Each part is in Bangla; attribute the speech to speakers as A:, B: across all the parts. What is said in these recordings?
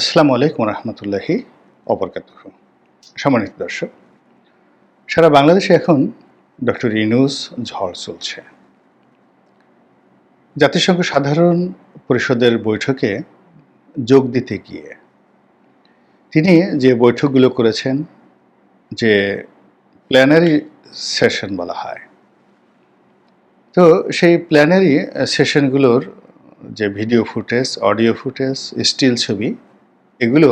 A: আসসালামু আলাইকুম রহমতুল্লাহি অবরকাত সম্মানিত দর্শক, সারা বাংলাদেশে এখন ডক্টর ইনুস ঝড় চলছে। জাতিসংঘ সাধারণ পরিষদের বৈঠকে যোগ দিতে গিয়ে তিনি যে বৈঠকগুলো করেছেন, যে প্ল্যানারি সেশন বলা হয়, তো সেই প্ল্যানারি সেশনগুলোর যে video footage, audio footage, still ছবি এগুলো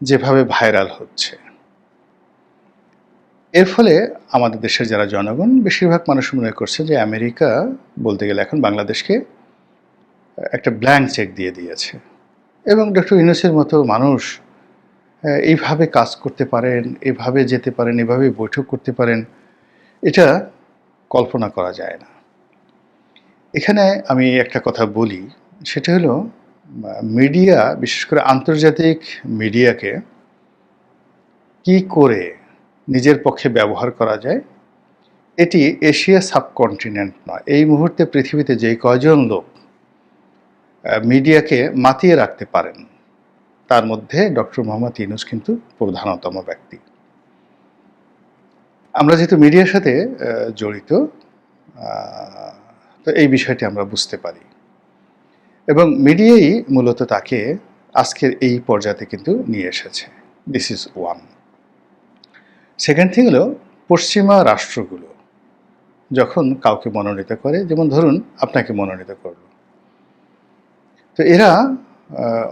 A: যেভাবে ভাইরাল হচ্ছে। এর ফলে আমাদের দেশের যারা জনগণ, বেশিরভাগ মানুষ মনে করছে যে আমেরিকা বলতে গেলে এখন বাংলাদেশকে একটা ব্ল্যাঙ্ক চেক দিয়ে দিয়েছে। এবং ডক্টর ইউনুসের মতো মানুষ এইভাবে কাজ করতে পারেন, এভাবে যেতে পারেন এভাবে বৈঠক করতে পারেন, এটা কল্পনা করা যায় না। এখানে আমি একটা কথা বলি, সেটা হলো মিডিয়া, বিশেষ করে আন্তর্জাতিক মিডিয়াকে কি করে নিজের পক্ষে ব্যবহার করা যায়, এটি এশিয়া সাবকন্টিনেন্ট নয়। এই মুহূর্তে পৃথিবীতে যে কয়জন লোক মিডিয়াকে মাতিয়ে রাখতে পারেন, তার মধ্যে ডক্টর মোহাম্মদ ইউনুস কিন্তু প্রধানতম ব্যক্তি। আমরা যেহেতু মিডিয়ার সাথে জড়িত তো এই বিষয়টি আমরা বুঝতে পারি। এবং মিডিয়াই মূলত তাকে আজকের এই পর্যায়ে কিন্তু নিয়ে এসেছে। This is one second thing হলো, পশ্চিমা রাষ্ট্রগুলো যখন কাউকে মনোনীত করে, যেমন ধরুন আপনাকে মনোনীত করল। তো এরা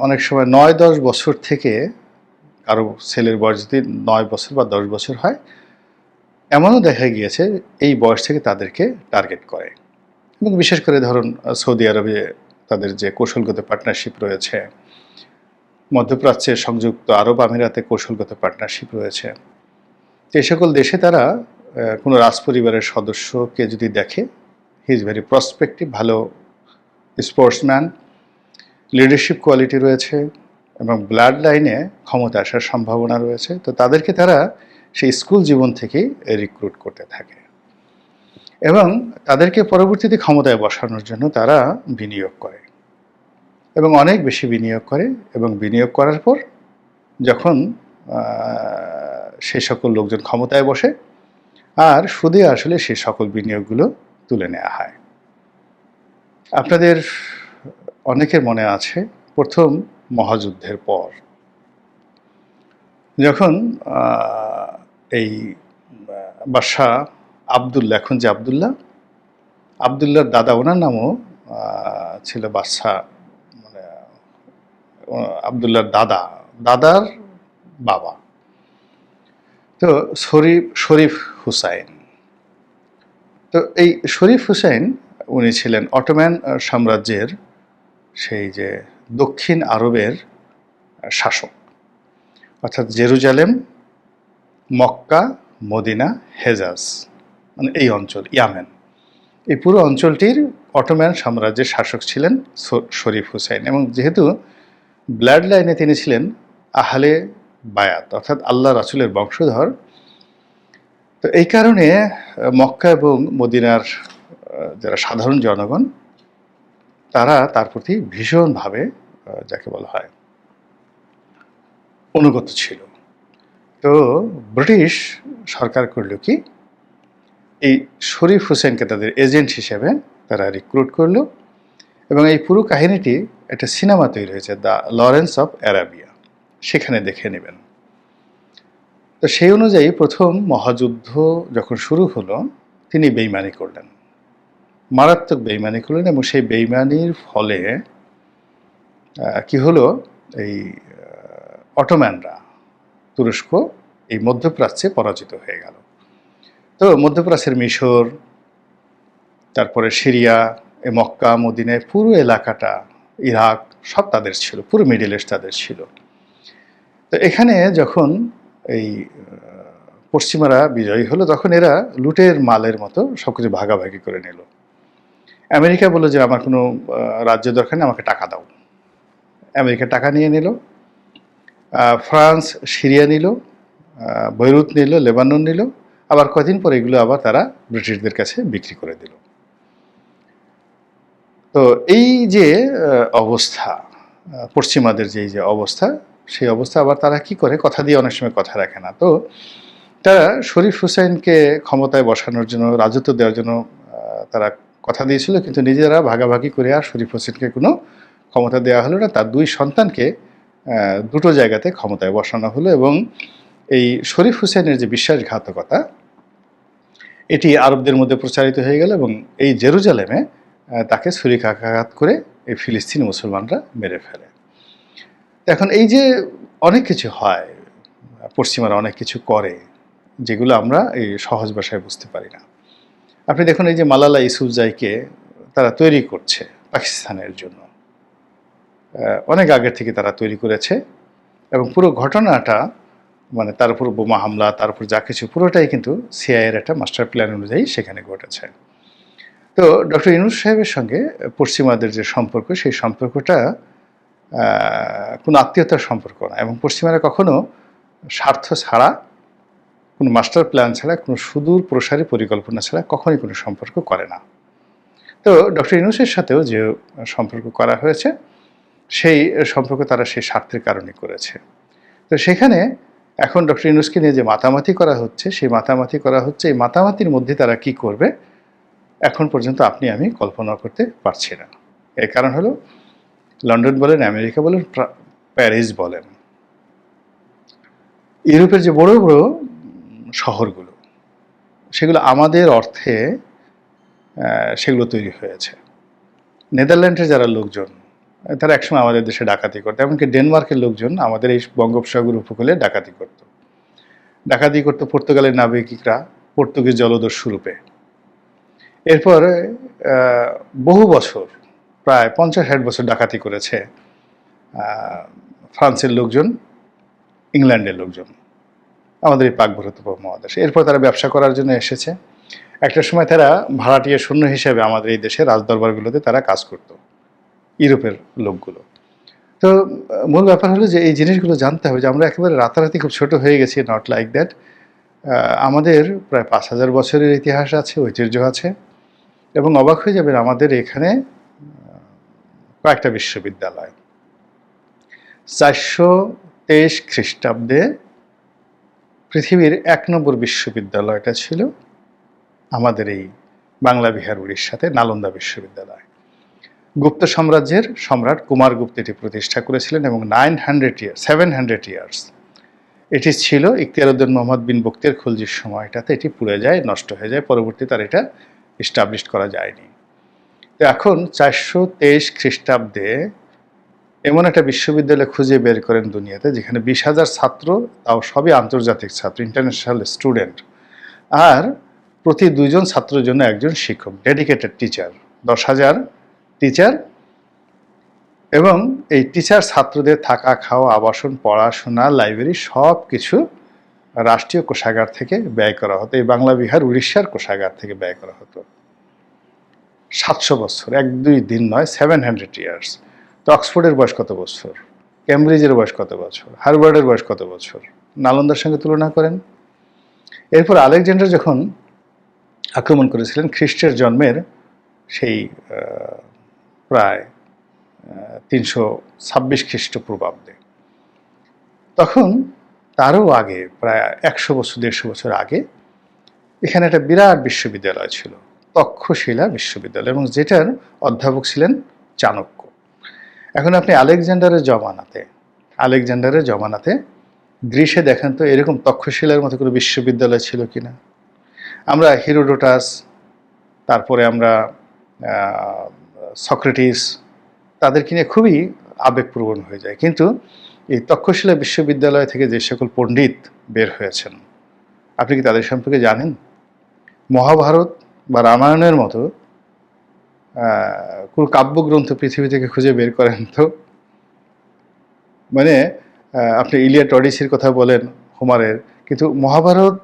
A: অনেক সময় নয় দশ বছর থেকে কারও ছেলের বয়স যদি নয় বছর বা দশ বছর হয়, এমনও দেখা গিয়েছে এই বয়স থেকে তাদেরকে টার্গেট করে। এবং বিশেষ করে ধরুন সৌদি আরবে তাদের যে কৌশলগত পার্টনারশিপ রয়েছে। মধ্যপ্রাচ্যে সংযুক্ত আরব আমিরাতে কৌশলগত পার্টনারশিপ রয়েছে। এই সকল দেশে তারা কোনো রাজপরিবারের সদস্যকে যদি দেখে হি ইজ ভেরি প্রসপেক্টিভ ভালো স্পোর্টসম্যান লিডারশিপ কোয়ালিটি রয়েছে এবং ব্লাড লাইনে ক্ষমতা আসার সম্ভাবনা রয়েছে, তো তাদেরকে তারা সেই স্কুল জীবন থেকেই রিক্রুট করতে থাকে। এবং তাদেরকে পরবর্তীতে ক্ষমতায় বসানোর জন্য তারা বিনিয়োগ করে। এবং অনেক বেশি বিনিয়োগ করে এবং বিনিয়োগ করার পর যখন সেই সকল লোকজন ক্ষমতায় বসে, আর সুদে আসলে সেই সকল বিনিয়োগগুলো তুলে নেওয়া হয়। আপনাদের অনেকের মনে আছে প্রথম মহাযুদ্ধের পর যখন এই বাদশাহ আবদুল্লাহ, এখন যে আবদুল্লাহ, আবদুল্লাহর দাদা, ওনার নামও ছিল বাদশাহ মানে আবদুল্লাহর দাদা, দাদার বাবা। তো শরীফ শরীফ হুসাইন। তো এই শরীফ হুসাইন, উনি ছিলেন অটোম্যান সাম্রাজ্যের সেই যে দক্ষিণ আরবের শাসক। অর্থাৎ জেরুজালেম, মক্কা, মদিনা, হেজাজ। মানে এই অঞ্চল, ইয়ামেন। এই পুরো অঞ্চলটির অটোম্যান সাম্রাজ্যের শাসক ছিলেন শরীফ হুসাইন এবং যেহেতু ব্লাড লাইনে তিনি ছিলেন আহলে বায়াত, অর্থাৎ আল্লাহ রাসুলের বংশধর, তো এই কারণে মক্কা এবং মদিনার যারা সাধারণ জনগণ, তারা তার প্রতি ভীষণভাবে যাকে বলা হয় অনুগত ছিল। তো ব্রিটিশ সরকার করল কি? এই শরীফ হোসেনকে তাদের এজেন্ট হিসেবে তারা রিক্রুট করল এবং এই পুরো কাহিনীটি একটা সিনেমা তৈরি হয়েছে, দ্য লরেন্স অফ অ্যারাবিয়া। সেখানে দেখে নেবেন। তো সেই অনুযায়ী প্রথম মহাযুদ্ধ যখন শুরু হলো, তিনি বেইমানি করলেন। মারাত্মক বেইমানি করলেন এবং সেই বেইমানির ফলে কি হলো? এই অটোম্যানরা তুরস্ক, এই মধ্যপ্রাচ্যে পরাজিত হয়ে গেল। তো মধ্যপ্রাচ্যের মিশর, তারপরে সিরিয়া, এ মক্কা মদিনায় পুরো এলাকাটা, ইরাক, সব তাদের ছিল, পুরো মিডিল ইস্ট তাদের ছিল। তো এখানে যখন এই পশ্চিমারা বিজয়ী হলো, তখন এরা লুটের মালের মতো সব কিছু ভাগাভাগি করে নিল। আমেরিকা বলল যে, আমার কোনো রাজ্য দরকার নেই, আমাকে টাকা দাও। আমেরিকা টাকা নিয়ে নিল ফ্রান্স, সিরিয়া নিল বৈরুত নিল, লেবানন নিল আবার কদিন পর এগুলো আবার তারা ব্রিটিশদের কাছে বিক্রি করে দিল। তো এই যে অবস্থা পশ্চিমাদের যেই যে অবস্থা, সেই অবস্থা আবার তারা কি করে? কথা দিয়ে অনেক সময় কথা রাখে না। তো তারা শরীফ হুসেনকে ক্ষমতায় বসানোর জন্য, রাজত্ব দেওয়ার জন্য তারা কথা দিয়েছিল, কিন্তু নিজেরা ভাগাভাগি করে আর শরীফ হোসেনকে কোনো ক্ষমতা দেওয়া হলো না। তার দুই সন্তানকে দুটো জায়গাতে ক্ষমতায় বসানো হলো এবং এই শরীফ হোসেনের যে বিশ্বাসঘাতকতা এটি আরবদের মধ্যে প্রচারিত হয়ে গেল এবং এই জেরুজালেমে তাকে ছুরিকাঘাত করে এই ফিলিস্তিনি মুসলমানরা মেরে ফেলে। এখন এই যে অনেক কিছু হয়, পশ্চিমারা অনেক কিছু করে, যেগুলো আমরা এই সহজ ভাষায় বুঝতে পারি না। আপনি দেখুন এই যে মালালা ইসুফজাইকে তারা তৈরি করছে পাকিস্তানের জন্য। অনেক আগের থেকে তারা তৈরি করেছে এবং পুরো ঘটনাটা মানে তার উপর বোমা হামলা, তার উপর যা কিছু, পুরোটাই কিন্তু সিআইয়ের একটা মাস্টার প্ল্যান অনুযায়ী সেখানে ঘটেছে। তো ডক্টর ইনুস সাহেবের সঙ্গে পশ্চিমাদের যে সম্পর্ক, সেই সম্পর্কটা কোনো আত্মীয়তার সম্পর্ক না এবং পশ্চিমারা কখনো স্বার্থ ছাড়া, কোনো মাস্টার প্ল্যান ছাড়া, কোনো সুদূর প্রসারী পরিকল্পনা ছাড়া কখনই কোনো সম্পর্ক করে না। তো ডক্টর ইনুসের সাথেও যে সম্পর্ক করা হয়েছে, সেই সম্পর্ক তারা সেই স্বার্থের কারণে করেছে। তো সেখানে এখন ডক্টর ইনুসকে নিয়ে যে মাতামাতি করা হচ্ছে, সেই মাতামাতি করা হচ্ছে, এই মাতামাতির মধ্যে তারা কি করবে, এখন পর্যন্ত আপনি, আমি কল্পনা করতে পারছি না। এর কারণ হলো, লন্ডন বলেন, আমেরিকা বলেন প্যারিস বলেন। ইউরোপের যে বড় বড় শহরগুলো, সেগুলো আমাদের অর্থে সেগুলো তৈরি হয়েছে। নেদারল্যান্ডের যারা লোকজন তারা একসময় আমাদের দেশে ডাকাতি করতো, এমনকি ডেনমার্কের লোকজন আমাদের এই বঙ্গোপসাগর উপকূলে ডাকাতি করত। ডাকাতি করতো পর্তুগালের নাবিকরা পর্তুগিজ জলদস্যু রূপে। এরপর বহু বছর, প্রায় পঞ্চাশ ষাট বছর ডাকাতি করেছে ফ্রান্সের লোকজন, ইংল্যান্ডের লোকজন, আমাদের এই পাক ভারত এরপর তারা ব্যবসা করার জন্য এসেছে। একটা সময় তারা ভাড়াটিয়া শূন্য হিসেবে আমাদের এই দেশে রাজদরবারগুলোতে তারা কাজ করত। ইউরোপের লোকগুলো। তো, মূল ব্যাপার হলো যে এই জিনিসগুলো জানতে হবে যে আমরা একেবারে রাতারাতি খুব ছোট হয়ে গেছি নট লাইক দ্যাট আমাদের প্রায় পাঁচ হাজার বছরের ইতিহাস আছে, ঐতিহ্য আছে, এবং অবাক হয়ে যাবেন আমাদের এখানে কয়েকটা বিশ্ববিদ্যালয়। চারশো তেইশ খ্রিস্টাব্দে পৃথিবীর এক নম্বর বিশ্ববিদ্যালয়টা ছিল আমাদের এই বাংলা বিহার উড়িষ্যাতে, নালন্দা বিশ্ববিদ্যালয়। গুপ্ত সাম্রাজ্যের সম্রাট কুমারগুপ্ত এটি প্রতিষ্ঠা করেছিলেন এবং nine hundred year seven hundred years এটি ছিল ইখতিয়ারউদ্দিন মোহাম্মদ বিন বক্তের খুলজির সময়টাতে এটি পুড়ে যায়, নষ্ট হয়ে যায়, পরবর্তীতে আর এটা এস্টাবলিশ করা যায়নি। তো এখন চারশো তেইশ খ্রিস্টাব্দে এমন একটা বিশ্ববিদ্যালয় খুঁজে বের করেন দুনিয়াতে যেখানে বিশ হাজার ছাত্র, তাও সবই আন্তর্জাতিক ছাত্র ইন্টারন্যাশনাল স্টুডেন্ট আর প্রতি দুইজন ছাত্রের জন্য একজন শিক্ষক ডেডিকেটেড টিচার দশ হাজার টিচার এবং এই টিচার ছাত্রদের থাকা, খাওয়া, আবাসন, পড়াশোনা লাইব্রেরি সব কিছু রাষ্ট্রীয় কোষাগার থেকে ব্যয় করা হতো। এই বাংলা বিহার উড়িষ্যার কোষাগার থেকে ব্যয় করা হতো। সাতশো বছর, এক দুই দিন নয় সেভেন হান্ড্রেড ইয়ার্স তো অক্সফোর্ডের বয়স কত বছর? ক্যামব্রিজের বয়স কত বছর? হার্ভার্ডের বয়স কত বছর? নালন্দার সঙ্গে তুলনা করেন। এরপর আলেকজান্ডার যখন আক্রমণ করেছিলেন, খ্রিস্টের জন্মের সেই প্রায় তিনশো ছাব্বিশ খ্রিস্টপূর্বাব্দে। তখন তারও আগে, প্রায় একশো বছর, দেড়শো বছর আগে, এখানে একটা বিরাট বিশ্ববিদ্যালয় ছিল, তক্ষশিলা বিশ্ববিদ্যালয়, এবং যেটার অধ্যাপক ছিলেন চাণক্য। এখন আপনি আলেকজান্ডারের জমানাতে আলেকজান্ডারের জমানাতে গ্রীসে দেখেন তো এরকম তক্ষশিলার মতো কোনো বিশ্ববিদ্যালয় ছিল কিনা। আমরা হিরোডোটাস, তারপরে আমরা সক্রেটিস, তাদেরকে নিয়ে খুবই আবেগপ্রবণ হয়ে যায়। কিন্তু এই তক্ষশিলা বিশ্ববিদ্যালয় থেকে যে সকল পণ্ডিত বের হয়েছেন, আপনি কি তাদের সম্পর্কে জানেন? মহাভারত বা রামায়ণের মতো কোনো কাব্যগ্রন্থ পৃথিবী থেকে খুঁজে বের করেন তো? মানে আপনি ইলিয়াট অডিসির কথা বলেন, হোমারের, কিন্তু মহাভারত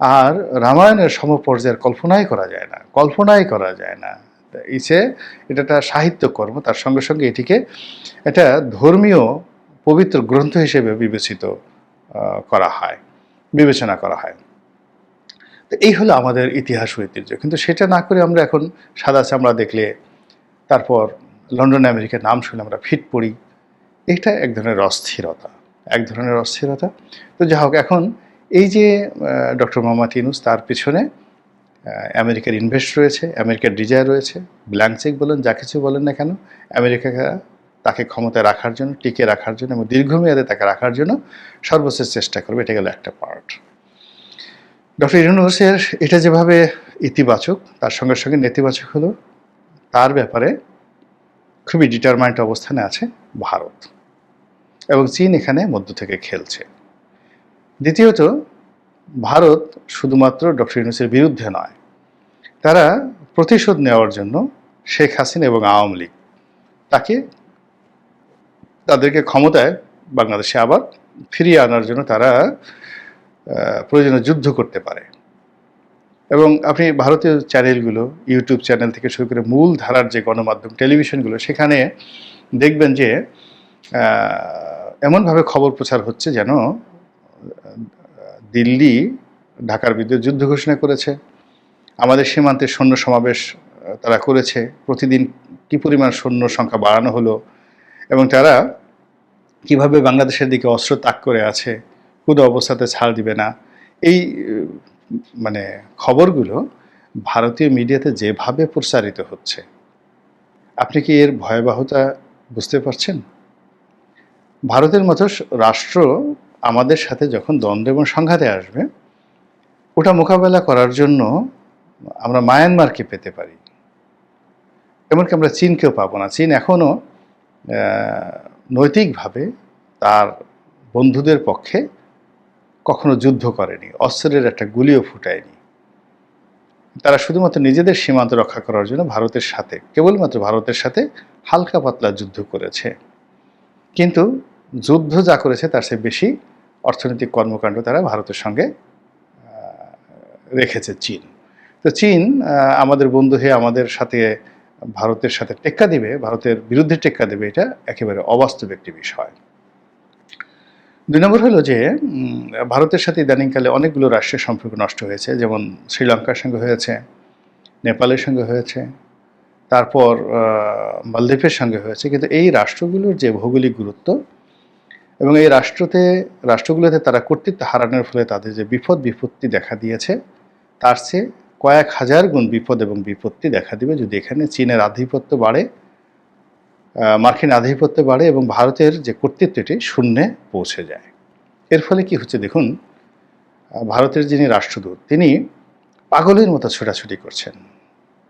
A: আর রামায়ণের সমপর্যায়ের কল্পনাই করা যায় না, কল্পনাই করা যায় না। ইসে, এটা একটা সাহিত্যকর্ম তার সঙ্গে সঙ্গে এটিকে এটা ধর্মীয় পবিত্র গ্রন্থ হিসেবে বিবেচিত করা হয়, বিবেচনা করা হয়। তো এই হলো আমাদের ইতিহাস ঐতিহ্য। কিন্তু সেটা না করে আমরা এখন সাদা চামড়া দেখলে তারপর লন্ডন আমেরিকার নাম শুনে আমরা ফিট পড়ি। এটা এক ধরনের অস্থিরতা, এক ধরনের অস্থিরতা। তো যা হোক এখন এই যে ডক্টর মোহাম্মদ ইউনুস তার পিছনে আমেরিকার ইনভেস্ট রয়েছে, আমেরিকার ডিজায়ার রয়েছে, ব্ল্যাঙ্ক চেক বলেন, যা কিছু বলেন না কেন আমেরিকা তাকে ক্ষমতায় রাখার জন্য টিকে রাখার জন্য এবং দীর্ঘমেয়াদে তাকে রাখার জন্য সর্বশেষ চেষ্টা করবে, এটা গেল একটা পার্ট ডক্টর ইউনুসের এটা যেভাবে ইতিবাচক, তার সঙ্গে সঙ্গে নেতিবাচক হলো, তার ব্যাপারে খুবই ডিটারমাইন্ড অবস্থানে আছে ভারত এবং চীন এখানে মধ্য থেকে খেলছে। দ্বিতীয়ত ভারত শুধুমাত্র ডক্টর ইউনুসের বিরুদ্ধে নয় তারা প্রতিশোধ নেওয়ার জন্য শেখ হাসিনা এবং আওয়ামী লীগ তাকে তাদেরকে ক্ষমতায় বাংলাদেশে আবার ফিরিয়ে আনার জন্য তারা আহ, প্রয়োজনে যুদ্ধ করতে পারে। এবং আপনি ভারতীয় চ্যানেলগুলো ইউটিউব চ্যানেল থেকে শুরু করে মূল ধারার যে গণমাধ্যম টেলিভিশনগুলো সেখানে দেখবেন যে এমনভাবে খবর প্রচার হচ্ছে যেন দিল্লি ঢাকার বিরুদ্ধে যুদ্ধ ঘোষণা করেছে। আমাদের সীমান্তে সৈন্য সমাবেশ তারা করেছে। প্রতিদিন কী পরিমাণ সৈন্য সংখ্যা বাড়ানো হলো এবং তারা কীভাবে বাংলাদেশের দিকে অস্ত্র তাক করে আছে কোনো অবস্থাতে ছাড় দিবে না, এই মানে খবরগুলো ভারতীয় মিডিয়াতে যেভাবে প্রচারিত হচ্ছে, আপনি কি এর ভয়াবহতা বুঝতে পারছেন? ভারতের মতো রাষ্ট্র আমাদের সাথে যখন দ্বন্দ্ব এবং সংঘাতে আসবে, ওটা মোকাবেলা করার জন্য আমরা মায়ানমারকে পেতে পারি। এমনকি আমরা চীনকেও পাবো না। চীন এখনও নৈতিকভাবে তার বন্ধুদের পক্ষে কখনো যুদ্ধ করেনি, অস্ত্রের একটা গুলিও ফুটায়নি। তারা শুধুমাত্র নিজেদের সীমান্ত রক্ষা করার জন্য ভারতের সাথে, কেবলমাত্র ভারতের সাথে হালকা পাতলা যুদ্ধ করেছে। কিন্তু যুদ্ধ যা করেছে তার চেয়ে বেশি অর্থনৈতিক কর্মকাণ্ড তারা ভারতের সঙ্গে রেখেছে চীন। তো চীন আমাদের বন্ধু হয়ে আমাদের সাথে, ভারতের সাথে টেক্কা দিবে, ভারতের বিরুদ্ধে টেক্কা দেবে, এটা একেবারে অবাস্তব একটি বিষয়। দুই নম্বর হলো যে ভারতের সাথে ইদানিংকালে অনেকগুলো রাষ্ট্রের সম্পর্ক নষ্ট হয়েছে, যেমন শ্রীলঙ্কার সঙ্গে হয়েছে, নেপালের সঙ্গে হয়েছে, তারপর মালদ্বীপের সঙ্গে হয়েছে, কিন্তু এই রাষ্ট্রগুলোর যে ভৌগোলিক গুরুত্ব এবং এই রাষ্ট্রতে, রাষ্ট্রগুলোতে তারা কর্তৃত্ব হারানোর ফলে তাদের যে বিপদ, বিপত্তি দেখা দিয়েছে, তার চেয়ে কয়েক হাজার গুণ বিপদ এবং বিপত্তি দেখা দিবে যদি এখানে চীনের আধিপত্য বাড়ে মার্কিন আধিপত্য বাড়ে এবং ভারতের যে কর্তৃত্বটি শূন্যে পৌঁছে যায়। এর ফলে কি হচ্ছে দেখুন ভারতের যিনি রাষ্ট্রদূত, তিনি পাগলের মতো ছোটাছুটি করছেন।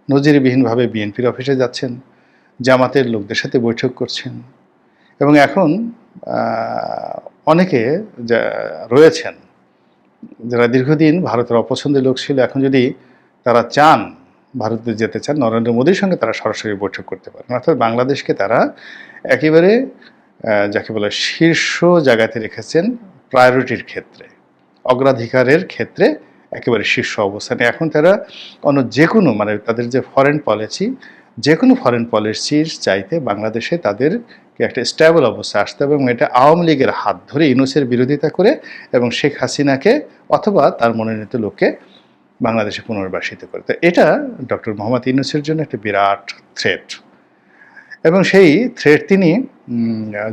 A: নজিরবিহীনভাবে বিএনপির অফিসে যাচ্ছেন, জামাতের লোকদের সাথে বৈঠক করছেন এবং এখন অনেকে যা রয়েছেন, যারা দীর্ঘদিন ভারতের অপছন্দের লোক ছিল, এখন যদি তারা চান ভারতে যেতে চান, নরেন্দ্র মোদীর সঙ্গে তারা সরাসরি বৈঠক করতে পারেন। অর্থাৎ বাংলাদেশকে তারা একেবারে যাকে বলে শীর্ষ জায়গাতে রেখেছেন প্রায়োরিটির ক্ষেত্রে, অগ্রাধিকারের ক্ষেত্রে একেবারে শীর্ষ অবস্থানে। এখন তারা অন্য যে কোনো মানে তাদের যে ফরেন পলিসি যে কোনো ফরেন পলিসির চাইতে বাংলাদেশে তাদেরকে একটা স্টেবল অবস্থায় আসতে হবে এবং এটা আওয়ামী লীগের হাত ধরে ইউনুসের বিরোধিতা করে এবং শেখ হাসিনাকে অথবা তার মনোনীত লোককে বাংলাদেশে পুনর্বাসিত করে। তো এটা ডক্টর মোহাম্মদ ইউনুসের জন্য একটা বিরাট থ্রেট এবং সেই থ্রেট তিনি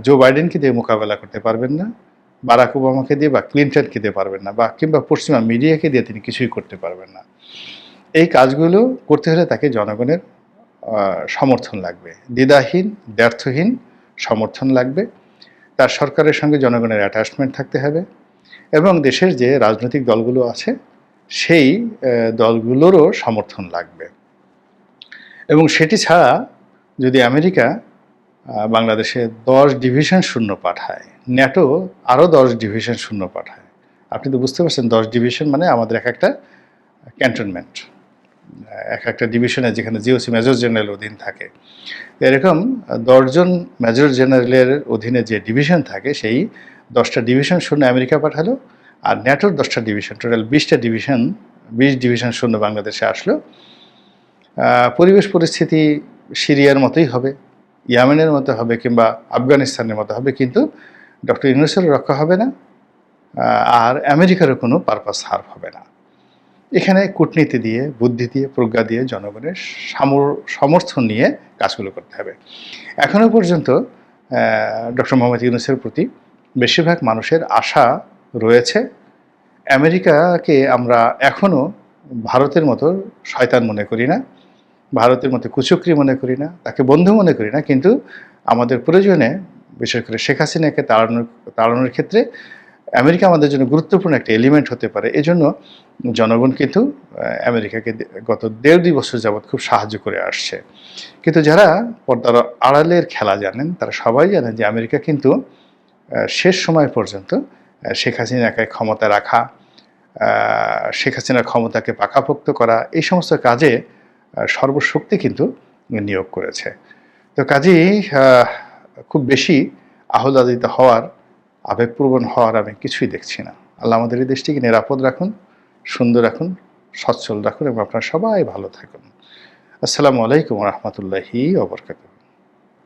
A: জো বাইডেনকে দিয়ে মোকাবেলা করতে পারবেন না, বারাক ওবামাকে দিয়ে বা ক্লিন্টনকে দিয়ে পারবেন না বা কিংবা পশ্চিমা মিডিয়াকে দিয়ে তিনি কিছুই করতে পারবেন না। এই কাজগুলো করতে হলে তাকে জনগণের সমর্থন লাগবে। দ্বিধাহীন, ব্যর্থহীন সমর্থন লাগবে। তার সরকারের সঙ্গে জনগণের অ্যাটাচমেন্ট থাকতে হবে এবং দেশের যে রাজনৈতিক দলগুলো আছে, সেই দলগুলোরও সমর্থন লাগবে। এবং সেটি ছাড়া যদি আমেরিকা বাংলাদেশে দশ ডিভিশন শূন্য পাঠায়, ন্যাটো আরও দশ ডিভিশন শূন্য পাঠায়। আপনি তো বুঝতে পারছেন, দশ ডিভিশন মানে আমাদের এক একটা ক্যান্টনমেন্ট এক একটা ডিভিশনে যেখানে জিওসি মেজর জেনারেল অধীন থাকে। এরকম দশজন মেজর জেনারেলের অধীনে যে ডিভিশন থাকে, সেই দশটা ডিভিশন শূন্য আমেরিকা পাঠালো আর ন্যাটোর দশটা ডিভিশন টোটাল বিশটা ডিভিশন বিশ ডিভিশন শূন্য বাংলাদেশে আসলো। পরিবেশ পরিস্থিতি সিরিয়ার মতোই হবে, ইয়ামেনের মতো হবে কিংবা আফগানিস্তানের মতো হবে, কিন্তু ডক্টর ইউনুসেরও রক্ষা হবে না আর আমেরিকারও কোনো পারপাস হার হবে না। এখানে কূটনীতি দিয়ে, বুদ্ধি দিয়ে, প্রজ্ঞা দিয়ে জনগণের সামর, সমর্থন নিয়ে কাজগুলো করতে হবে। এখনও পর্যন্ত ডক্টর মোহাম্মদ ইউনুসের প্রতি বেশিরভাগ মানুষের আশা রয়েছে। আমেরিকাকে আমরা এখনও ভারতের মতো শয়তান মনে করি না, ভারতের মতো কুচক্রি মনে করি না, তাকে বন্ধু মনে করি না, কিন্তু আমাদের প্রয়োজনে, বিশেষ করে শেখ হাসিনাকে তাড়ানোর তাড়ানোর ক্ষেত্রে আমেরিকা আমাদের জন্য গুরুত্বপূর্ণ একটা এলিমেন্ট হতে পারে। এজন্য জনগণ কিন্তু আমেরিকাকে গত দেড় দুই বছর যাবৎ খুব সাহায্য করে আসছে। কিন্তু যারা পর্দার আড়ালের খেলা জানেন, তারা সবাই জানেন যে আমেরিকা কিন্তু শেষ সময় পর্যন্ত শেখ হাসিনাকে ক্ষমতা রাখা শেখ হাসিনার ক্ষমতাকে পাকাপোক্ত করা, এই সমস্ত কাজে সর্বশক্তি কিন্তু নিয়োগ করেছে। তো কাজেই খুব বেশি আহ্লাদিত হওয়ার আবেগপ্রবণ হওয়ার আমি কিছুই দেখছি না। আল্লাহ আমাদের এই দেশটিকে নিরাপদ রাখুন, সুন্দর রাখুন, সচ্ছল রাখুন এবং আপনারা সবাই ভালো থাকুন। আসসালামু আলাইকুম রহমতুল্লাহি ওবরকাত